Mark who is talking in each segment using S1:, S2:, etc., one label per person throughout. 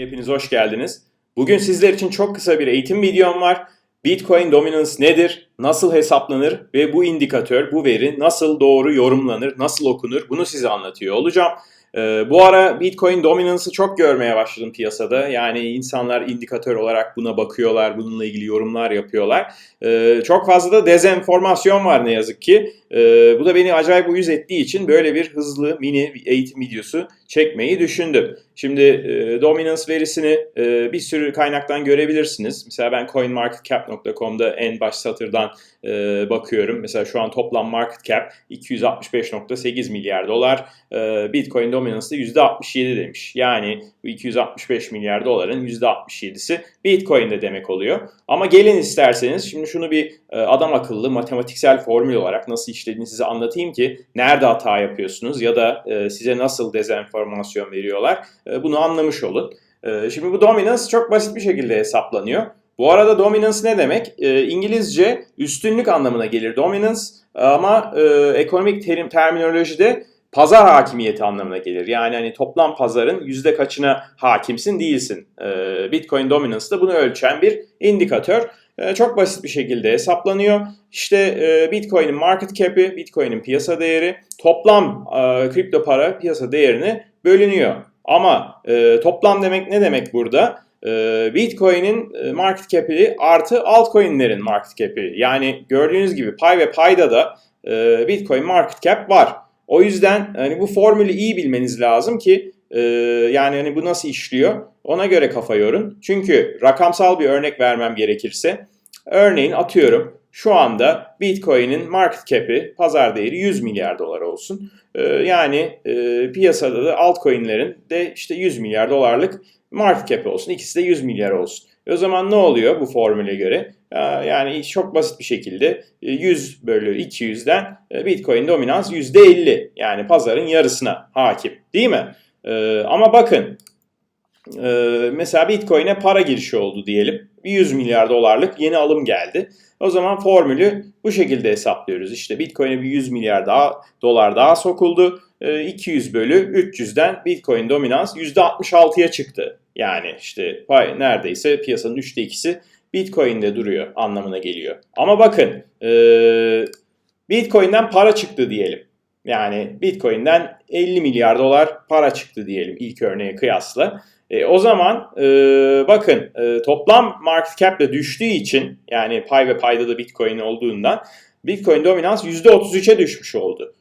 S1: Hepiniz hoş geldiniz. Bugün sizler için çok kısa bir eğitim videom var. Bitcoin dominance nedir? Nasıl hesaplanır? Ve bu indikatör, bu veri nasıl doğru yorumlanır, nasıl okunur? Bunu size anlatıyor olacağım. Ee, bu ara Bitcoin dominance'ı çok görmeye başladım piyasada. Yani insanlar indikatör olarak buna bakıyorlar, bununla ilgili yorumlar yapıyorlar. Ee, çok fazla da dezenformasyon var ne yazık ki. Ee, bu da beni acayip uyuz ettiği için böyle bir hızlı mini eğitim videosu çekmeyi düşündüm. Şimdi e, dominance verisini e, bir sürü kaynaktan görebilirsiniz. Mesela ben coinmarketcap.com'da en baş satırdan e, bakıyorum. Mesela şu an toplam market cap 265.8 milyar dolar. E, Bitcoin dominance'da %67 demiş. Yani bu 265 milyar doların %67'si Bitcoin'de demek oluyor. Ama gelin isterseniz şimdi şunu bir e, adam akıllı matematiksel formül olarak nasıl işlediğini size anlatayım ki nerede hata yapıyorsunuz ya da e, size nasıl dezenformasyon veriyorlar e, bunu anlamış olun. E, şimdi bu dominance çok basit bir şekilde hesaplanıyor. Bu arada dominance ne demek? İngilizce üstünlük anlamına gelir dominance ama ekonomik terim terminolojide pazar hakimiyeti anlamına gelir. Yani hani toplam pazarın yüzde kaçına hakimsin değilsin. E, Bitcoin dominance da bunu ölçen bir indikatör. E, çok basit bir şekilde hesaplanıyor. İşte e, Bitcoin'in market cap'i, Bitcoin'in piyasa değeri toplam e, kripto para piyasa değerini bölünüyor. Ama e, toplam demek ne demek burada? Bitcoin'in market cap'i artı altcoin'lerin market cap'i. Yani gördüğünüz gibi pay ve payda da Bitcoin market cap var. O yüzden hani bu formülü iyi bilmeniz lazım ki e, yani hani bu nasıl işliyor ona göre kafa yorun. Çünkü rakamsal bir örnek vermem gerekirse örneğin atıyorum şu anda Bitcoin'in market cap'i, pazar değeri 100 milyar dolar olsun. Ee, yani e, piyasada da altcoin'lerin de işte 100 milyar dolarlık market cap'i olsun. İkisi de 100 milyar olsun. E o zaman ne oluyor bu formüle göre? Ee, yani çok basit bir şekilde 100 e, bölü 200'den e, Bitcoin dominans %50. Yani pazarın yarısına hakim. Değil mi? Ee, ama bakın mesela Bitcoin'e para girişi oldu diyelim. 100 milyar dolarlık yeni alım geldi. O zaman formülü bu şekilde hesaplıyoruz. İşte Bitcoin'e bir 100 milyar daha dolar daha sokuldu. 200 bölü 300'den Bitcoin dominans %66'ya çıktı. Yani işte pay neredeyse piyasanın 3'te 2'si Bitcoin'de duruyor anlamına geliyor. Ama bakın Bitcoin'den para çıktı diyelim. Yani Bitcoin'den 50 milyar dolar para çıktı diyelim ilk örneğe kıyasla. E, o zaman e, bakın e, toplam market cap de düştüğü için yani pay ve payda da Bitcoin olduğundan Bitcoin dominans %33'e düşmüş oldu.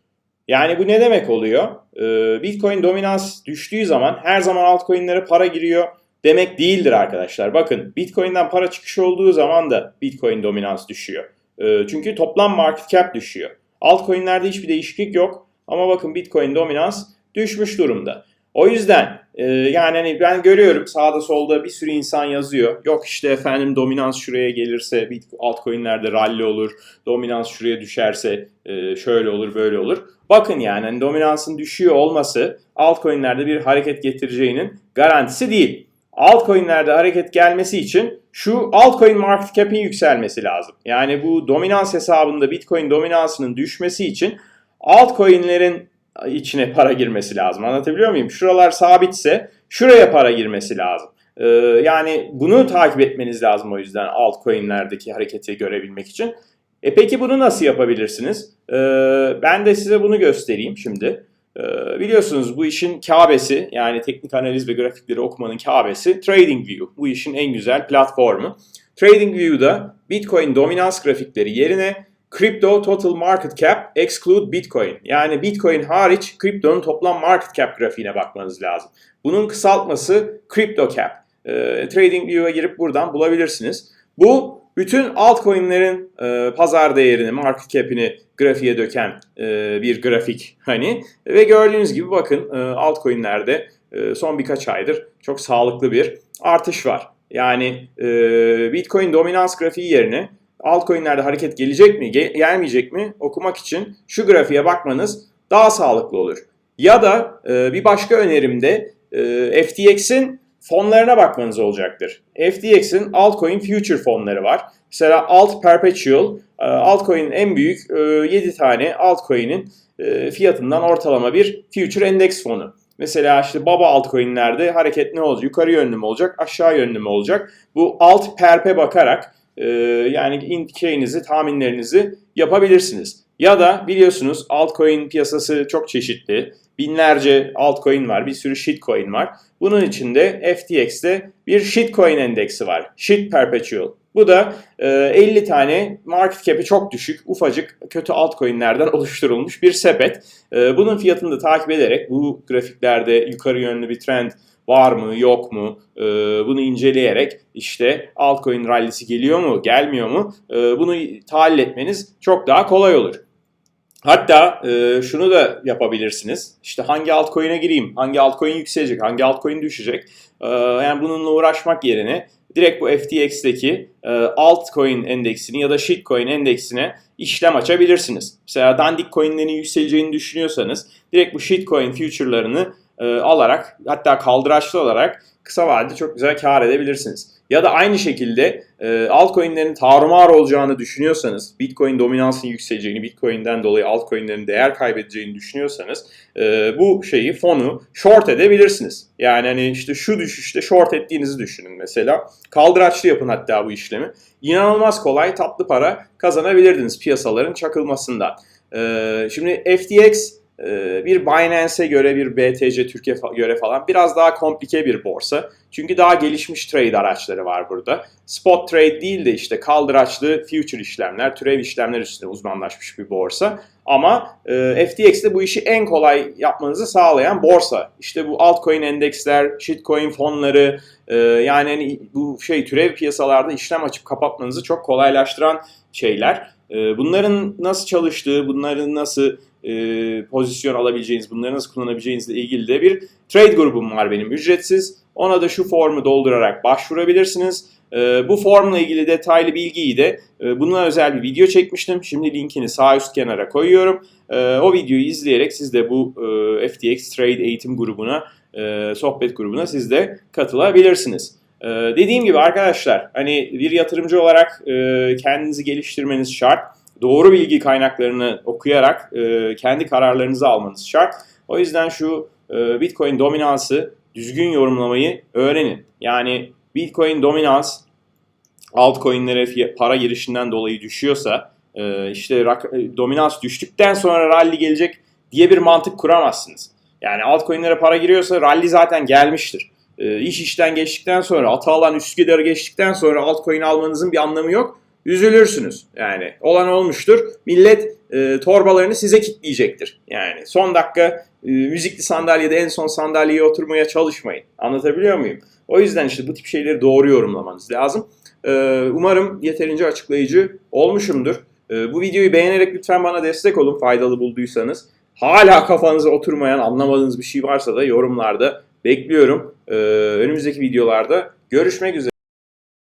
S1: Yani bu ne demek oluyor? E, Bitcoin dominans düştüğü zaman her zaman altcoin'lere para giriyor demek değildir arkadaşlar. Bakın Bitcoin'den para çıkışı olduğu zaman da Bitcoin dominans düşüyor. E, çünkü toplam market cap düşüyor. Altcoin'lerde hiçbir değişiklik yok ama bakın Bitcoin dominans düşmüş durumda. O yüzden e, yani hani ben görüyorum sağda solda bir sürü insan yazıyor. Yok işte efendim dominans şuraya gelirse altcoin'lerde rally olur. Dominans şuraya düşerse e, şöyle olur böyle olur. Bakın yani hani dominansın düşüyor olması altcoin'lerde bir hareket getireceğinin garantisi değil. Altcoin'lerde hareket gelmesi için şu altcoin market cap'in yükselmesi lazım. Yani bu dominans hesabında Bitcoin dominansının düşmesi için altcoin'lerin içine para girmesi lazım. Anlatabiliyor muyum? Şuralar sabitse şuraya para girmesi lazım. Ee, yani bunu takip etmeniz lazım o yüzden altcoin'lerdeki hareketi görebilmek için. E peki bunu nasıl yapabilirsiniz? Ee, ben de size bunu göstereyim şimdi. Ee, biliyorsunuz bu işin kabesi yani teknik analiz ve grafikleri okumanın kabesi TradingView. Bu işin en güzel platformu. TradingView'da Bitcoin dominans grafikleri yerine Crypto Total Market Cap exclude Bitcoin. Yani Bitcoin hariç kriptonun toplam market cap grafiğine bakmanız lazım. Bunun kısaltması Crypto Cap. E, TradingView'a girip buradan bulabilirsiniz. Bu bütün altcoin'lerin e, pazar değerini, market cap'ini grafiğe döken e, bir grafik hani ve gördüğünüz gibi bakın e, altcoin'lerde e, son birkaç aydır çok sağlıklı bir artış var. Yani e, Bitcoin dominans grafiği yerine altcoin'lerde hareket gelecek mi, gel gelmeyecek mi okumak için şu grafiğe bakmanız daha sağlıklı olur. Ya da e, bir başka önerimde e, FTX'in fonlarına bakmanız olacaktır. FTX'in altcoin future fonları var. Mesela Alt Perpetual, e, altcoin'in en büyük e, 7 tane altcoin'in e, fiyatından ortalama bir future endeks fonu. Mesela işte baba altcoin'lerde hareket ne olacak? Yukarı yönlü mü olacak? Aşağı yönlü mü olacak? Bu alt perpe bakarak e, yani şeyinizi, tahminlerinizi yapabilirsiniz. Ya da biliyorsunuz altcoin piyasası çok çeşitli. Binlerce altcoin var, bir sürü shitcoin var. Bunun içinde FTX'te bir shitcoin endeksi var. Shit Perpetual. Bu da e, 50 tane market cap'i çok düşük, ufacık, kötü altcoin'lerden oluşturulmuş bir sepet. E, bunun fiyatını da takip ederek bu grafiklerde yukarı yönlü bir trend var mı yok mu e, bunu inceleyerek işte altcoin rallisi geliyor mu gelmiyor mu e, bunu tahlil etmeniz çok daha kolay olur. Hatta e, şunu da yapabilirsiniz. İşte hangi altcoin'e gireyim, hangi altcoin yükselecek, hangi altcoin düşecek. E, yani bununla uğraşmak yerine direkt bu FTX'teki e, altcoin endeksini ya da shitcoin endeksine işlem açabilirsiniz. Mesela dandik coinlerin yükseleceğini düşünüyorsanız direkt bu shitcoin future'larını e, alarak hatta kaldıraçlı olarak kısa vadede çok güzel kar edebilirsiniz. Ya da aynı şekilde e, altcoin'lerin tarumar olacağını düşünüyorsanız, Bitcoin dominansının yükseleceğini, Bitcoin'den dolayı altcoin'lerin değer kaybedeceğini düşünüyorsanız e, bu şeyi, fonu short edebilirsiniz. Yani hani işte şu düşüşte short ettiğinizi düşünün mesela. Kaldıraçlı yapın hatta bu işlemi. İnanılmaz kolay tatlı para kazanabilirdiniz piyasaların çakılmasından. E, şimdi FTX bir Binance'e göre bir BTC Türkiye göre falan biraz daha komplike bir borsa. Çünkü daha gelişmiş trade araçları var burada. Spot trade değil de işte kaldıraçlı future işlemler, türev işlemler üstüne uzmanlaşmış bir borsa. Ama e, FTX'de bu işi en kolay yapmanızı sağlayan borsa. İşte bu altcoin endeksler, shitcoin fonları, e, yani hani bu şey türev piyasalarda işlem açıp kapatmanızı çok kolaylaştıran şeyler. E, bunların nasıl çalıştığı, bunların nasıl e, pozisyon alabileceğiniz, bunları nasıl kullanabileceğinizle ilgili de bir trade grubum var benim ücretsiz. Ona da şu formu doldurarak başvurabilirsiniz. E, bu formla ilgili detaylı bilgiyi de e, bununla özel bir video çekmiştim. Şimdi linkini sağ üst kenara koyuyorum. E, o videoyu izleyerek siz de bu e, FTX Trade eğitim grubuna, e, sohbet grubuna siz de katılabilirsiniz. Ee, dediğim gibi arkadaşlar hani bir yatırımcı olarak e, kendinizi geliştirmeniz şart. Doğru bilgi kaynaklarını okuyarak e, kendi kararlarınızı almanız şart. O yüzden şu e, Bitcoin dominansı düzgün yorumlamayı öğrenin. Yani Bitcoin dominans altcoin'lere para girişinden dolayı düşüyorsa e, işte dominans düştükten sonra rally gelecek diye bir mantık kuramazsınız. Yani altcoin'lere para giriyorsa rally zaten gelmiştir. E, iş işten geçtikten sonra, Atalan Üsküdar'ı geçtikten sonra altcoin almanızın bir anlamı yok. Üzülürsünüz. Yani olan olmuştur. Millet e, torbalarını size kitleyecektir. Yani son dakika e, müzikli sandalyede en son sandalyeye oturmaya çalışmayın. Anlatabiliyor muyum? O yüzden işte bu tip şeyleri doğru yorumlamanız lazım. E, umarım yeterince açıklayıcı olmuşumdur. E, bu videoyu beğenerek lütfen bana destek olun faydalı bulduysanız. Hala kafanıza oturmayan, anlamadığınız bir şey varsa da yorumlarda bekliyorum. Ee, önümüzdeki videolarda görüşmek üzere.